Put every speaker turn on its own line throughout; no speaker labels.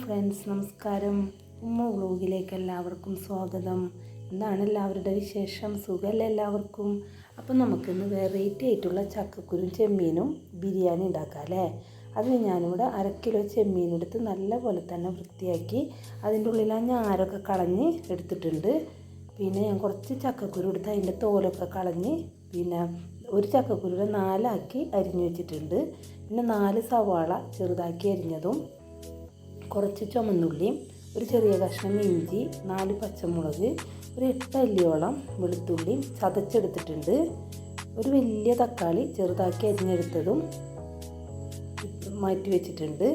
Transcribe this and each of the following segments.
Friends നമസ്കാരം. ഉമ്മ വ്ലോഗിലേക്ക് എല്ലാവർക്കും സ്വാഗതം. എന്താണ് എല്ലാവരുടെ വിശേഷം? സുഖമല്ലേ എല്ലാവർക്കും? അപ്പം നമുക്കിന്ന് വെറൈറ്റി ആയിട്ടുള്ള ചക്കക്കുരു ചെമ്മീനും ബിരിയാണി ഉണ്ടാക്കാം അല്ലേ? അതിന് ഞാനിവിടെ അര കിലോ ചെമ്മീൻ എടുത്ത് നല്ലപോലെ തന്നെ വൃത്തിയാക്കി അതിന്റെ ഉള്ളിൽ ആ ഞാരൊക്കെ കളഞ്ഞ് എടുത്തിട്ടുണ്ട്. പിന്നെ ഞാൻ കുറച്ച് ചക്കക്കുരു എടുത്ത് അതിന്റെ തോലൊക്കെ കളഞ്ഞ് പിന്നെ ഒരു ചക്കക്കുരുവിനെ നാലാക്കി അരിഞ്ഞു വെച്ചിട്ടുണ്ട്. പിന്നെ നാല് സവാള ചെറുതാക്കി അരിഞ്ഞതും കുറച്ച് ചുമന്നുള്ളിയും ഒരു ചെറിയ കഷ്ണം ഇഞ്ചി നാല് പച്ചമുളക് ഒരു എട്ട് അല്ലിയോളം വെളുത്തുള്ളിയും ചതച്ചെടുത്തിട്ടുണ്ട്. ഒരു വലിയ തക്കാളി ചെറുതാക്കി അരിഞ്ഞെടുത്തതും മാറ്റി വെച്ചിട്ടുണ്ട്.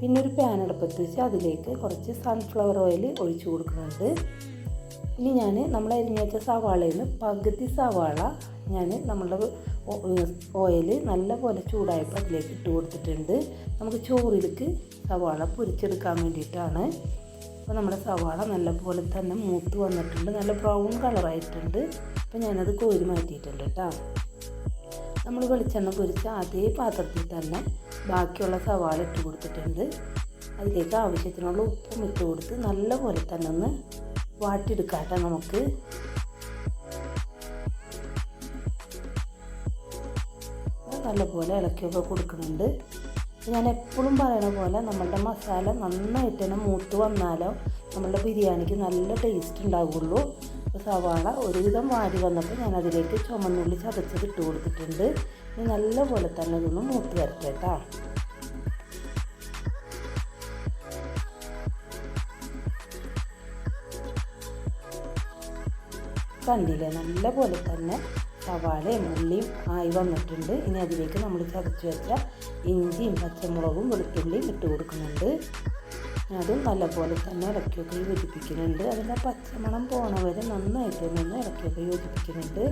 പിന്നെ ഒരു പാൻ അടുപ്പത്ത് വെച്ച് അതിലേക്ക് കുറച്ച് സൺഫ്ലവർ ഓയിൽ ഒഴിച്ചു കൊടുക്കുന്നുണ്ട്. ഇനി ഞാൻ നമ്മൾ അരിഞ്ഞേച്ച സവാളയിൽ നിന്ന് പകുതി സവാള ഞാൻ നമ്മളുടെ ഓയിൽ നല്ലപോലെ ചൂടായപ്പോൾ അതിലേക്ക് ഇട്ട് കൊടുത്തിട്ടുണ്ട്. നമുക്ക് ചോറിലേക്ക് സവാള പൊരിച്ചെടുക്കാൻ വേണ്ടിയിട്ടാണ്. അപ്പോൾ നമ്മുടെ സവാള നല്ലപോലെ തന്നെ മൂത്ത് വന്നിട്ടുണ്ട്. നല്ല ബ്രൗൺ കളറായിട്ടുണ്ട് അപ്പോൾ ഞാനത് കോരി മാറ്റിയിട്ടുണ്ട് കേട്ടോ. നമ്മൾ വെളിച്ചെണ്ണ പൊരിച്ച അതേ പാത്രത്തിൽ തന്നെ ബാക്കിയുള്ള സവാള ഇട്ട് കൊടുത്തിട്ടുണ്ട്. അതിലേക്ക് ആവശ്യത്തിനുള്ള ഉപ്പും ഇട്ട് കൊടുത്ത് നല്ലപോലെ തന്നെ ഒന്ന് വാട്ടിയെടുക്കാട്ടെ നമുക്ക്. നല്ലപോലെ ഇളക്കിയൊക്കെ കൊടുക്കുന്നുണ്ട്. ഞാൻ എപ്പോഴും പറയണ പോലെ നമ്മളുടെ മസാല നന്നായിട്ട് തന്നെ മൂത്ത് വന്നാലോ നമ്മളുടെ ബിരിയാണിക്ക് നല്ല ടേസ്റ്റ് ഉണ്ടാവുള്ളൂ. സവാള ഒരുവിധം വാരി വന്നപ്പോൾ ഞാൻ അതിലേക്ക് ചുമന്നുള്ളി ചതച്ചത് ഇട്ട് കൊടുത്തിട്ടുണ്ട്. ഇനി നല്ലപോലെ തന്നെ ഇതൊന്ന് മൂത്ത് വരട്ടെ കണ്ടില്ലേ? നല്ല പോലെ തന്നെ സവാളയും ഉള്ളിയും ആയി വന്നിട്ടുണ്ട്. ഇനി അതിലേക്ക് നമ്മൾ ചതച്ച് വെച്ച ഇഞ്ചിയും പച്ചമുളകും വെളുത്തുള്ളിയും ഇട്ട് കൊടുക്കുന്നുണ്ട്. അതും നല്ലപോലെ തന്നെ ഇറക്കിയൊക്കെ യോജിപ്പിക്കുന്നുണ്ട്. അതിന്റെ പച്ചമണം പോണ വരെ നന്നായിട്ട് നിന്ന് ഇറക്കിയൊക്കെ യോജിപ്പിക്കുന്നുണ്ട്.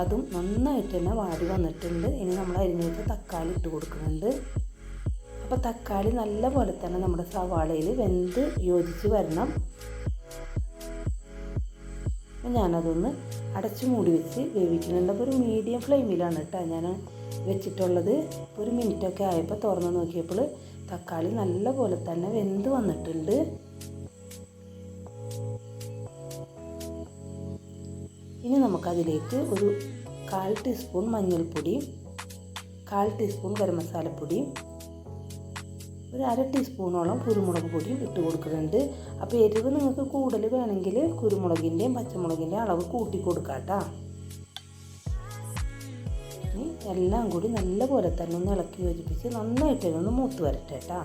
അതും നന്നായിട്ട് തന്നെ വാടി വന്നിട്ടുണ്ട്. ഇനി നമ്മൾ അരിഞ്ഞു വെച്ച തക്കാളി ഇട്ട് കൊടുക്കുന്നുണ്ട്. അപ്പോൾ തക്കാളി നല്ലപോലെ തന്നെ നമ്മുടെ സവാളയിൽ വെന്ത് യോജിച്ച് വരണം. ഞാനതൊന്ന് അടച്ചു മൂടി വെച്ച് വേവിക്കുന്നുണ്ട് അപ്പോൾ ഒരു മീഡിയം ഫ്ലെയിമിലാണ് കേട്ടോ. ഞാൻ വെച്ചിട്ടുള്ളത് ഒരു മിനിറ്റൊക്കെ ആയപ്പോൾ തുറന്ന് നോക്കിയപ്പോൾ തക്കാളി നല്ല പോലെ തന്നെ വെന്ത് വന്നിട്ടുണ്ട്. ഇനി നമുക്കതിലേക്ക് ഒരു കാൽ ടീസ്പൂൺ മഞ്ഞൾപ്പൊടിയും കാൽ ടീസ്പൂൺ ഗരം മസാലപ്പൊടിയും ഒരു അര ടീസ്പൂണോളം കുരുമുളക് പൊടിയും ഇട്ട് കൊടുക്കുന്നുണ്ട്. അപ്പോൾ എരിവ് നിങ്ങൾക്ക് കൂടുതൽ വേണമെങ്കിൽ കുരുമുളകിന്റെയും പച്ചമുളകിന്റെയും അളവ് കൂട്ടി കൊടുക്കാം കേട്ടോ. ഇനി എല്ലാം കൂടി നല്ലപോലെ തന്നെ ഒന്ന് ഇളക്കി യോജിപ്പിച്ച് നന്നായിട്ട് ഒന്ന് മൂത്ത് വരട്ടെ കേട്ടോ.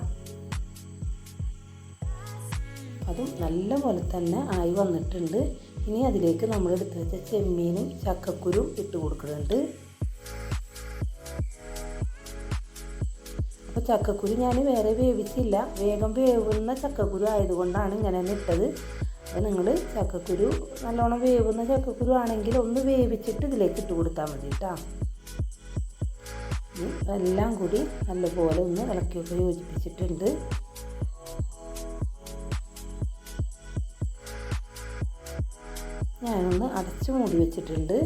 അതും നല്ലപോലെ തന്നെ ആയി വന്നിട്ടുണ്ട്. ഇനി അതിലേക്ക് നമ്മൾ എടുത്ത് വെച്ച ചെമ്മീനും ചക്കക്കുരും ഇട്ട് കൊടുക്കുന്നുണ്ട്. ചക്കക്കുരു ഞാൻ വേറെ വേവിച്ചില്ല. വേഗം വേവുന്ന ചക്കക്കുരു ആയതുകൊണ്ടാണ് ഇങ്ങനെ ഇട്ടത് അപ്പോൾ നിങ്ങൾ ചക്കക്കുരു നല്ലോണം വേവുന്ന ചക്കക്കുരു ആണെങ്കിൽ ഒന്ന് വേവിച്ചിട്ട് ഇതിലേക്ക് ഇട്ട് കൊടുത്താൽ മതി കേട്ടോ എല്ലാം കൂടി നല്ലപോലെ ഒന്ന് ഇളക്കിയൊക്കെ യോജിപ്പിച്ചിട്ടുണ്ട്. ഞാനൊന്ന് അടച്ചു മൂടി വെച്ചിട്ടുണ്ട്.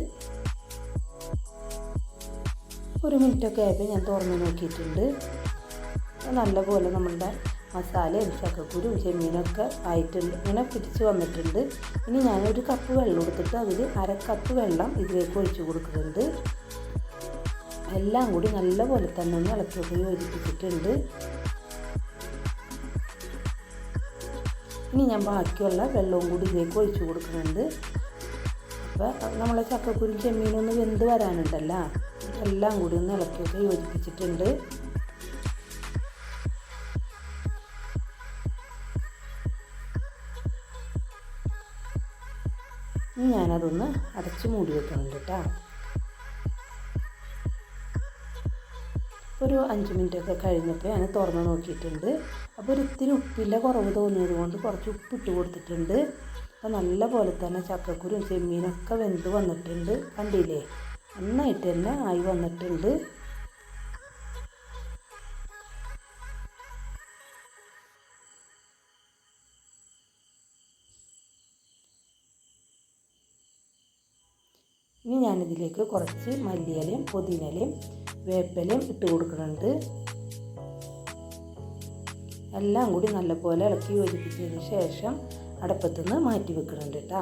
ഒരു മിനിറ്റൊക്കെ ആയപ്പോൾ ഞാൻ തുറന്ന് നോക്കിയിട്ടുണ്ട്. നല്ലപോലെ നമ്മളുടെ മസാലയും ചക്കക്കുരും ചെമ്മീനൊക്കെ ആയിട്ടുണ്ട്. ഇങ്ങനെ പിടിച്ച് വന്നിട്ടുണ്ട്. ഇനി ഞാനൊരു കപ്പ് വെള്ളം എടുത്തിട്ട് അതിൽ അര കപ്പ് വെള്ളം ഇതിലേക്ക് ഒഴിച്ചു കൊടുക്കുന്നുണ്ട്. എല്ലാം കൂടി നല്ലപോലെ തന്നെ ഒന്ന് ഇളക്കിയൊക്കെ യോജിപ്പിച്ചിട്ടുണ്ട്. ഇനി ഞാൻ ബാക്കിയുള്ള വെള്ളവും കൂടി ഇതിലേക്ക് ഒഴിച്ചു കൊടുക്കുന്നുണ്ട്. അപ്പോൾ നമ്മളെ ചക്കക്കുരും ചെമ്മീനൊന്ന് വെന്ത് വരാനുണ്ടല്ലോ. എല്ലാം കൂടി ഒന്ന് ഇളക്കിയൊക്കെ യോജിപ്പിച്ചിട്ടുണ്ട്. ഇനി ഞാനതൊന്ന് അടച്ചു മൂടി വെക്കുന്നുണ്ട് കേട്ടോ. ഒരു അഞ്ച് മിനിറ്റൊക്കെ കഴിഞ്ഞപ്പോൾ ഞാൻ തുറന്ന് നോക്കിയിട്ടുണ്ട്. അപ്പോൾ ഒരു ഇത്തിരി ഉപ്പില്ല കുറവ് തോന്നിയത് കൊണ്ട് കുറച്ച് ഉപ്പിട്ട് കൊടുത്തിട്ടുണ്ട്. അപ്പോൾ നല്ല പോലെ തന്നെ ചക്കക്കുരും ചെമ്മീനൊക്കെ വെന്ത് വന്നിട്ടുണ്ട്. കണ്ടില്ലേ? നന്നായിട്ട് തന്നെ ആയി വന്നിട്ടുണ്ട്. ഇനി ഞാനിതിലേക്ക് കുറച്ച് മല്ലിയിലയും പുതിനയിലയും വേപ്പിലയും ഇട്ട് കൊടുക്കുന്നുണ്ട്. എല്ലാം കൂടി നല്ലപോലെ ഇളക്കി യോജിപ്പിച്ചതിന് ശേഷം അടുപ്പത്തുനിന്ന് മാറ്റി വെക്കുന്നുണ്ട് കേട്ടോ.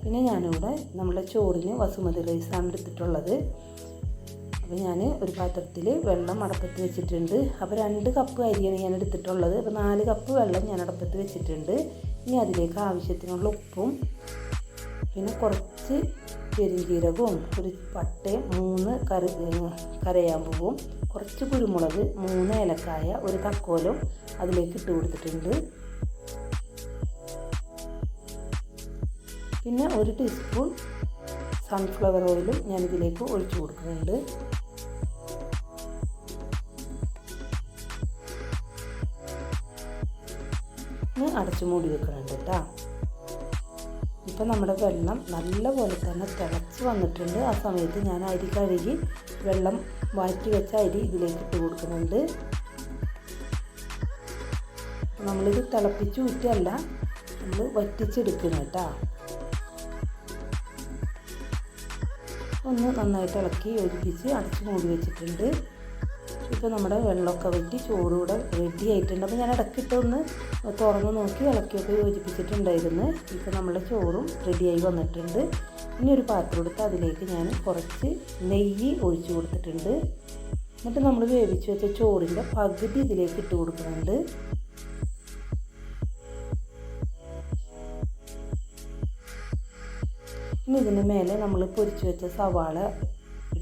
പിന്നെ ഞാനിവിടെ നമ്മുടെ ചോറിന് വസുമതി റൈസാണ് എടുത്തിട്ടുള്ളത്. അപ്പോൾ ഞാൻ ഒരു പാത്രത്തിൽ വെള്ളം അടപ്പത്ത് വെച്ചിട്ടുണ്ട്. അപ്പോൾ രണ്ട് കപ്പ് അരിയാണ് ഞാൻ എടുത്തിട്ടുള്ളത്. അപ്പോൾ നാല് കപ്പ് വെള്ളം ഞാൻ അടപ്പത്ത് വെച്ചിട്ടുണ്ട്. ഇനി അതിലേക്ക് ആവശ്യത്തിനുള്ള ഉപ്പും പിന്നെ കുറച്ച് പെരുംജീരകവും ഒരു പട്ടയും മൂന്ന് കറി കരയാമ്പൂവും കുറച്ച് കുരുമുളക് മൂന്ന് ഏലക്കായ ഒരു തക്കോലും അതിലേക്ക് ഇട്ട് കൊടുത്തിട്ടുണ്ട്. പിന്നെ ഒരു ടീസ്പൂൺ സൺഫ്ലവർ ഓയിലും ഞാനിതിലേക്ക് ഒഴിച്ചു കൊടുക്കുന്നുണ്ട്. മൂടി വെക്കുന്നുണ്ട് കേട്ടോ. ഇപ്പം നമ്മുടെ വെള്ളം നല്ലപോലെ തന്നെ തിളച്ച് വന്നിട്ടുണ്ട്. ആ സമയത്ത് ഞാൻ അരി കഴുകി വെള്ളം വാറ്റി വെച്ച അരി ഇതിലേക്ക് ഇട്ട് കൊടുക്കുന്നുണ്ട്. നമ്മളിത് തിളപ്പിച്ച് ഊറ്റല്ല നമ്മൾ വറ്റിച്ചെടുക്കണം കേട്ടോ. ഒന്ന് നന്നായിട്ട് ഇളക്കി യോജിപ്പിച്ച് അടച്ച് മൂടി വെച്ചിട്ടുണ്ട്. ഇപ്പോൾ നമ്മുടെ വെള്ളമൊക്കെ വെറ്റി ചോറൂടെ റെഡി ആയിട്ടുണ്ട്. അപ്പോൾ ഞാൻ ഇടയ്ക്കിട്ടൊന്ന് തുറന്ന് നോക്കി ഇളക്കിയൊക്കെ യോജിപ്പിച്ചിട്ടുണ്ടായിരുന്നു. ഇപ്പോൾ നമ്മുടെ ചോറും റെഡിയായി വന്നിട്ടുണ്ട്. ഇനി ഒരു പാത്രം എടുത്ത് അതിലേക്ക് ഞാൻ കുറച്ച് നെയ്യ് ഒഴിച്ചു കൊടുത്തിട്ടുണ്ട്. എന്നിട്ട് നമ്മൾ വേവിച്ച് വെച്ച ചോറിന്റെ പകുതി ഇതിലേക്ക് ഇട്ട് കൊടുക്കുന്നുണ്ട്. ഇനി ഇതിന് മേലെ നമ്മൾ പൊരിച്ചു വെച്ച സവാള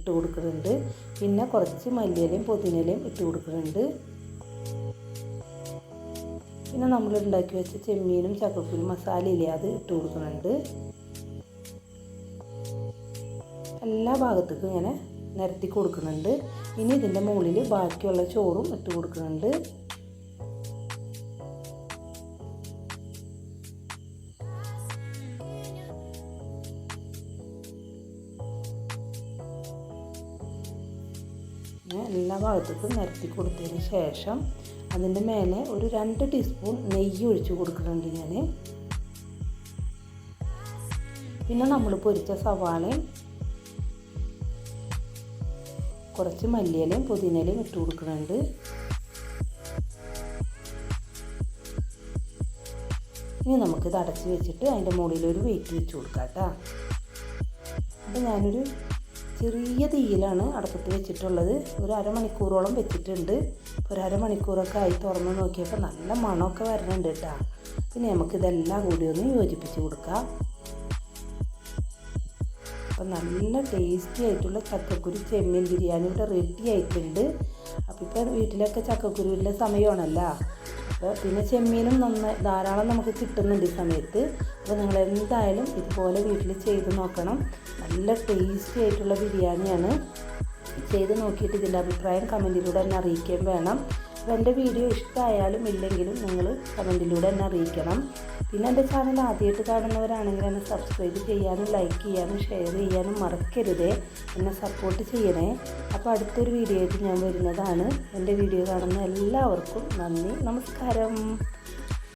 ഇട്ട് കൊടുക്കുന്നുണ്ട്. പിന്നെ കുറച്ച് മല്ലിയിലയും പുതിനയിലയും ഇട്ട് കൊടുക്കുന്നുണ്ട്. പിന്നെ നമ്മൾ ഉണ്ടാക്കി വെച്ച ചെമ്മീനും ചക്കക്കുരും മസാലയില്ലേ അത് ഇട്ട് കൊടുക്കുന്നുണ്ട്. എല്ലാ ഭാഗത്തേക്കും ഇങ്ങനെ നിരത്തി കൊടുക്കുന്നുണ്ട്. ഇനി ഇതിന്റെ മുകളിൽ ബാക്കിയുള്ള ചോറും ഇട്ട് കൊടുക്കുന്നുണ്ട്. എല്ലാ ഭാഗത്തേക്കും നിരത്തി കൊടുത്തതിന് ശേഷം അതിന്റെ മേലെ ഒരു രണ്ട് ടീസ്പൂൺ നെയ്യ് ഒഴിച്ച് കൊടുക്കുന്നുണ്ട് ഞാൻ പിന്നെ നമ്മൾ പൊരിച്ച സവാളയും കുറച്ച് മല്ലിയിലയും പുതിനയിലയും ഇട്ട് കൊടുക്കുന്നുണ്ട്. ഇനി നമുക്കിത് അടച്ച് വെച്ചിട്ട് അതിന്റെ മുകളിൽ ഒരു വെയിറ്റ് വെച്ച് കൊടുക്കാം കേട്ടോ. അപ്പോൾ ഞാനൊരു ചെറിയ തീയിലാണ് അടുപ്പത്ത് വെച്ചിട്ടുള്ളത്. ഒരു അരമണിക്കൂറോളം വെച്ചിട്ടുണ്ട്. ഒരു അരമണിക്കൂറൊക്കെ ആയി തുറന്ന് നോക്കിയപ്പോൾ നല്ല മണമൊക്കെ വരുന്നുണ്ട് കേട്ടോ. പിന്നെ നമുക്കിതെല്ലാം കൂടി ഒന്ന് യോജിപ്പിച്ച് കൊടുക്കാം. അപ്പം നല്ല ടേസ്റ്റി ആയിട്ടുള്ള ചക്കക്കുരു ചെമ്മീൻ ബിരിയാണി ഇവിടെ റെഡി ആയിട്ടുണ്ട്. അപ്പോൾ ഇപ്പോൾ വീട്ടിലൊക്കെ ചക്കക്കുരുവിന്റെ സമയമാണല്ലോ. അപ്പോൾ പിന്നെ ചെമ്മീനും നന്നായി ധാരാളം നമുക്ക് കിട്ടുന്നുണ്ട് ഈ സമയത്ത്. അപ്പോൾ നിങ്ങൾ എന്തായാലും ഇതുപോലെ വീട്ടിൽ ചെയ്ത് നോക്കണം. നല്ല ടേസ്റ്റി ആയിട്ടുള്ള ബിരിയാണിയാണ്. ചെയ്ത് നോക്കിയിട്ട് ഇതിന്റെ അഭിപ്രായം കമന്റിലൂടെ എന്നെ അറിയിക്കുകയും വേണം. അപ്പോൾ എന്റെ വീഡിയോ ഇഷ്ടമായാലും ഇല്ലെങ്കിലും നിങ്ങൾ കമന്റിലൂടെ എന്നെ അറിയിക്കണം. പിന്നെ എന്റെ ചാനൽ ആദ്യമായിട്ട് കാണുന്നവരാണെങ്കിൽ എന്നെ സബ്സ്ക്രൈബ് ചെയ്യാനും ലൈക്ക് ചെയ്യാനും ഷെയർ ചെയ്യാനും മറക്കരുതേ. എന്നെ സപ്പോർട്ട് ചെയ്യണേ. അപ്പോൾ അടുത്തൊരു വീഡിയോ ആയിട്ട് ഞാൻ വരുന്നതാണ്. എന്റെ വീഡിയോ കാണുന്ന എല്ലാവർക്കും നന്ദി. നമസ്കാരം.